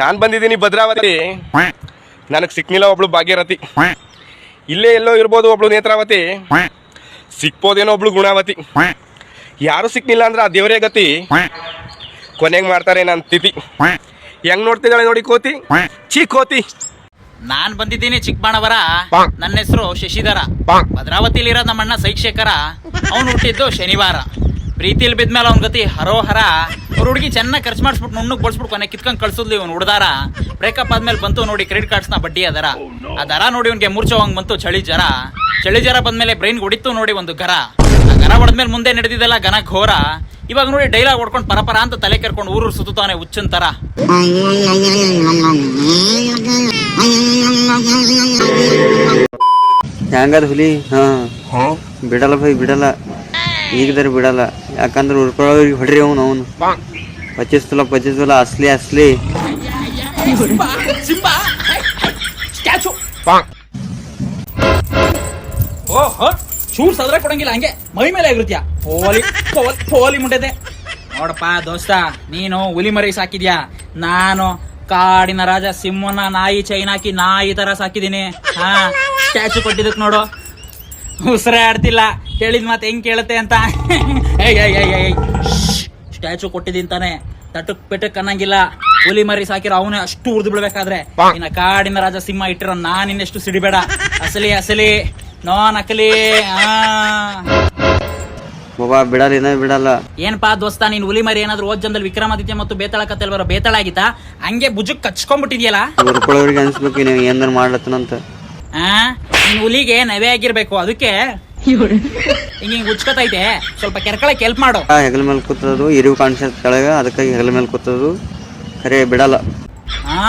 ನಾನು ಬಂದಿದ್ದೀನಿ ಭದ್ರಾವತಿ. ನನಗೆ ಸಿಕ್ನಿಲ್ಲ ಒಬ್ಳು ಭಾಗ್ಯರಥಿ. ಇಲ್ಲೇ ಎಲ್ಲೋ ಇರ್ಬೋದು ಒಬ್ಳು ನೇತ್ರಾವತಿ. ಸಿಕ್ಬೋದೇನೋ ಒಬ್ಳು ಗುಣಾವತಿ. ಯಾರು ಸಿಕ್ನಿಲ್ಲ ಅಂದ್ರೆ ಆ ದೇವರೇ ಗತಿ. ಕೊನೆಗೆ ಮಾಡ್ತಾರೆ ನನ್ನ ತಿಥಿ. ಹೆಂಗ್ ನೋಡ್ತಿದ್ದಾಳೆ ನೋಡಿ ಕೋತಿ. ಚೀ ಕೋತಿ. ನಾನ್ ಬಂದಿದ್ದೀನಿ ಚಿಕ್ಕಬಾಣವರ. ನನ್ನ ಹೆಸರು ಶಶಿಧರ. ಭದ್ರಾವತಿಲಿರೋ ಇರೋ ನಮ್ಮಣ್ಣ ಶೈಕ್ಷಕರ ಅವ್ನು ಹುಟ್ಟಿದ್ದು ಶನಿವಾರ. ಪ್ರೀತಿಲಿ ಬಿದ್ಮೇಲೆ ಅವ್ನ ಗತಿ ಹರೋಹರ. ಅವ್ರ ಹುಡುಗಿ ಚೆನ್ನಾಗಿ ಖರ್ಚು ಮಾಡಿಸ್ಬಿಟ್ಟು ನುಣ್ಣಗೆ ಬಳಸ್ಬಿಟ್ಟು ಕೊನೆ ಕಿತ್ಕೊಂಡು ಕಳ್ಸಿದ್ಲಿ ಇವನು ಹುಡ್ದಾರ. ಬ್ರೇಕಪ್ ಆದ್ಮೇಲೆ ಬಂತು ನೋಡಿ ಕ್ರೆಡಿಟ್ ಕಾರ್ಡ್ಸ್ನ ಬಡ್ಡಿ ಅದರ. ಆ ದರ ನೋಡಿ ಅವ್ನಿಗೆ ಮೂರ್ಛವಂಗ್ ಬಂತು ಚಳಿ ಜರ ಚಳಿ ಜರ ಬಂದ್ಮೇಲೆ ಬ್ರೈನ್ ಹೊಡಿತು ನೋಡಿ ಒಂದು ಗರ ಆ ಗರ ಹೊಡೆದ್ಮೇಲೆ ಮುಂದೆ ನಡೆದಿದ್ದೆಲ್ಲ ಗನ ಘೋರ. ಇವಾಗ ನೋಡಿ ಡೈಲಾಗ್ ಹೊಡ್ಕೊಂಡು ಪರಪರ ಅಂತ ತಲೆ ಕರ್ಕೊಂಡು ಊರು ಸುತ್ತಾನೆ ಹುಚ್ಚನ್ ತರ. ಹ್ಯಾಂಗದ ಹುಲಿ? ಹಾ. ಬಿಡಲ್ಲ ಭಯ್ ಬಿಡಲ್ಲ. ಈಗದಾರ ಬಿಡಲ್ಲ. ಯಾಕಂದ್ರೆ ಉರ್ಕೊಳ್ಳೋರಿಗೆ ಹೊಡ್ರಿ ಅವನು ಅವನು. ಪಚಿಸ್ತಲ್ಲ ಪಚಿಸ್ತಲ್ಲ ಅಸ್ಲಿ ಅಸ್ಲಿ. ಶೂಟ್ಸ್ ಆದ್ರೆ ಕೊಡಂಗಿಲ್ಲ, ಹಂಗೆ. ಮೈ ಮೇಲೆ ಆಗಿರುತ್ತೀಯ ಪೋಲಿ ಹೋಲಿ ಪೋಲಿ ಮುಂಡೆದೆ. ನೋಡಪ್ಪ ದೋಸ್ತ, ನೀನು ಹುಲಿ ಮರಿ ಸಾಕಿದ್ಯಾ ನಾನು ಕಾಡಿನ ರಾಜ ಸಿಂಹನ ನಾಯಿ ಚೈನ್ ಹಾಕಿ ನಾಯಿ ತರ ಸಾಕಿದೀನಿ ಹಾ ಸ್ಟ್ಯಾಚು ಕೊಟ್ಟಿದ್ದಕ್ ನೋಡು. ಉಸಿರೇ ಆಡ್ತಿಲ್ಲ ಕೇಳಿದ ಮಾತು ಹೆಂಗ್ ಕೇಳುತ್ತೆ ಅಂತ. ಸ್ಟ್ಯಾಚು ಕೊಟ್ಟಿದ್ದೀನಿ ತಾನೆ. ತಟಕ್ ಪೆಟಕ್ ಅನ್ನಂಗಿಲ್ಲ. ಹುಲಿ ಮರಿ ಸಾಕಿರೋ ಅವನೇ ಅಷ್ಟು ಉರ್ದು ಬಿಡ್ಬೇಕಾದ್ರೆ ಇನ್ನ ಕಾಡಿನ ರಾಜ ಸಿಂಹ ಇಟ್ಟಿರೋ ನಾನು ಇನ್ನೆಷ್ಟು ಸಿಡಿಬೇಡ. ಅಸಲಿ ಅಸಲಿ. ನೋ ನಕಲಿ. ಆ. ಬಾಬಾ ಬಿಡಲ್ಲ ಏನ ಬಿಡಲ್ಲ. ಏನಪ್ಪಾ ದೋಸ್ತ ನೀನ್ ಹುಲಿ ಮರಿ ಏನಾದ್ರು ಓದ್ ಜನದಲ್ಲಿ ವಿಕ್ರಮಾದಿತ್ಯ ಮತ್ತು ಬೇತಾಳ ಕತೆ ಬರೋ ಬೇತಾಳ ಆಗಿತ್ತಾ? ಹಂಗೆ ಬುಜಕ್ ಕಚ್ಕೊಂಡ್ಬಿಟ್ಟಿದ್ಯಲ್ಲ ಅನ್ಸ್ಬೇಕು ನೀವು ಏನಾರ ಮಾಡ್ಲತ್ತನಂತ. ಆ? ನೀನ್ ಹುಲಿಗೆ ನವೆ ಆಗಿರ್ಬೇಕು. ಅದಕ್ಕೆ ಹಿಂಗ್ ಹಿಂಗ್ ಉಚ್ಕತೈತೆ ಸ್ವಲ್ಪ ಕೆರ್ಕಳಕ್ ಹೆಲ್ಪ್ ಮಾಡು. ಆ ಹೆಗಲ ಮೇಲೆ ಕೂತದು ಇರಿವು ಕಾಣಿಸತ್ ಕೆಳಗೆ ಅದಕ್ಕಾಗಿ ಹೆಗಲ ಮೇಲೆ ಕೂತದು ಖರೆ ಬಿಡಲ್ಲ. ಆ?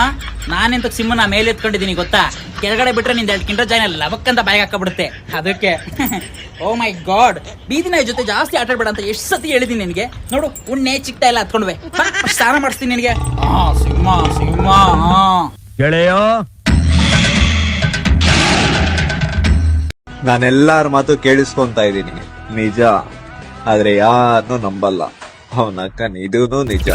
ನಾನೆಂತ ಸಿಂಹನ ಮೇಲೆ ಎತ್ಕೊಂಡಿದ್ದೀನಿ ಗೊತ್ತಾ? ಕೆಳಗಡೆ ಬಿಟ್ರೆ ನಿಂದ ಎರಡು ಕಿಂಡ್ರ ಜಾಯ್ನ ಲವಕ್ಕಂತ ಬಾಯಿಗೆ ಹಾಕಬಿಡುತ್ತೆ ಅದಕ್ಕೆ. ಓ ಮೈ ಗಾಡ್ ಬೀದಿನ ನಾಯಿ ಜೊತೆ ಜಾಸ್ತಿ ಆಟ ಆಡ್ಬೇಡ ಅಂತ ಎಷ್ಟು ಸತಿ ಹೇಳಿದೀನಿ ನಿನಗೆ. ನೋಡು ಉಣ್ಣೆ ಚಿಕ್ಕ ಎಲ್ಲ ಹತ್ಕೊಂಡ್ವೆ ಸ್ನಾನ ಮಾಡಿಸ್ತೀನಿ ನಿನಗೆ. ಹಾ ಸಿಂಹ ಸಿಂಹ ಹಾ ಗೆಳೆಯ ನಾನೆಲ್ಲಾರ ಮಾತು ಕೇಳಿಸ್ಕೊಂತ ಇದ್ದೀನಿ. ನಿಜ. ಆದ್ರೆ ಯಾರನ್ನೂ ನಂಬಲ್ಲ. ಅವನಕ್ಕ ಇದೂ ನಿಜ.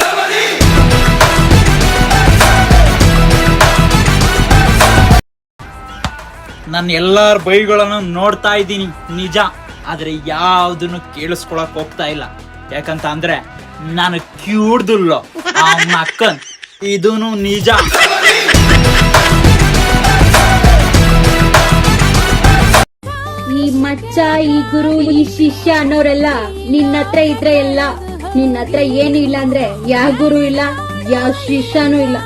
ನನ್ನ ಎಲ್ಲಾರ ಬೈಗಳನ್ನು ನೋಡ್ತಾ ಇದ್ದೀನಿ. ನಿಜ. ಆದ್ರೆ ಯಾವ್ದನ್ನು ಕೇಳಿಸ್ಕೊಳಕ್ ಹೋಗ್ತಾ ಇಲ್ಲ. ಯಾಕಂತ ಅಂದ್ರೆ ನಾನು ಕ್ಯೂಡ್ದುಲ್ಲೋ. ಅಕ್ಕನ್ ಇದೂ ನಿಜ. ಈ ಗುರು, ಈ ಶಿಷ್ಯ ಅನ್ನೋರೆಲ್ಲ ನಿನ್ನ ಹತ್ರ ಇದ್ರೆ ಎಲ್ಲ. ನಿನ್ನ ಹತ್ರ ಏನು ಇಲ್ಲ ಅಂದ್ರೆ ಯಾವ ಗುರು ಇಲ್ಲ ಯಾವ ಶಿಷ್ಯನೂ ಇಲ್ಲ.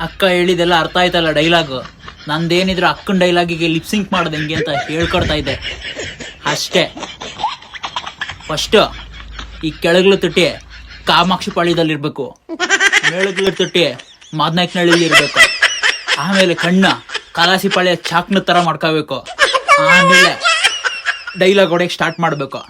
ಅಕ್ಕ ಹೇಳಿದೆಲ್ಲ ಅರ್ಥ ಆಯ್ತಲ್ಲ ಡೈಲಾಗ್? ನಂದೇನಿದ್ರು ಅಕ್ಕನ ಡೈಲಾಗಿಗೆ ಲಿಪ್ಸಿಂಕ್ ಮಾಡೋದು ಹೆಂಗೆ ಅಂತ ಹೇಳ್ಕೊಡ್ತಾ ಇದ್ದೆ. ಅಷ್ಟೇ. ಫಸ್ಟ್ ಈ ಕೆಳಗ್ಲು ತುಟ್ಟಿ ಕಾಮಾಕ್ಷಿ ಪಾಳ್ಯದಲ್ಲಿರ್ಬೇಕು. ಮೇಳಗ್ಲು ತುಟ್ಟಿ ಮಾದನಾಯ್ಕನಹಳ್ಳಿಲಿ ಇರ್ಬೇಕು. ಆಮೇಲೆ ಕಣ್ಣ ಕಲಾಸಿ ಪಾಳ್ಯ ಚಾಕ್ನ ತರ ಮಾಡ್ಕೋಬೇಕು. ಆಮೇಲೆ ಡೈಲಾಗ್ ಹೊಡೆಯಕ್ ಸ್ಟಾರ್ಟ್ ಮಾಡ್ಬೇಕು.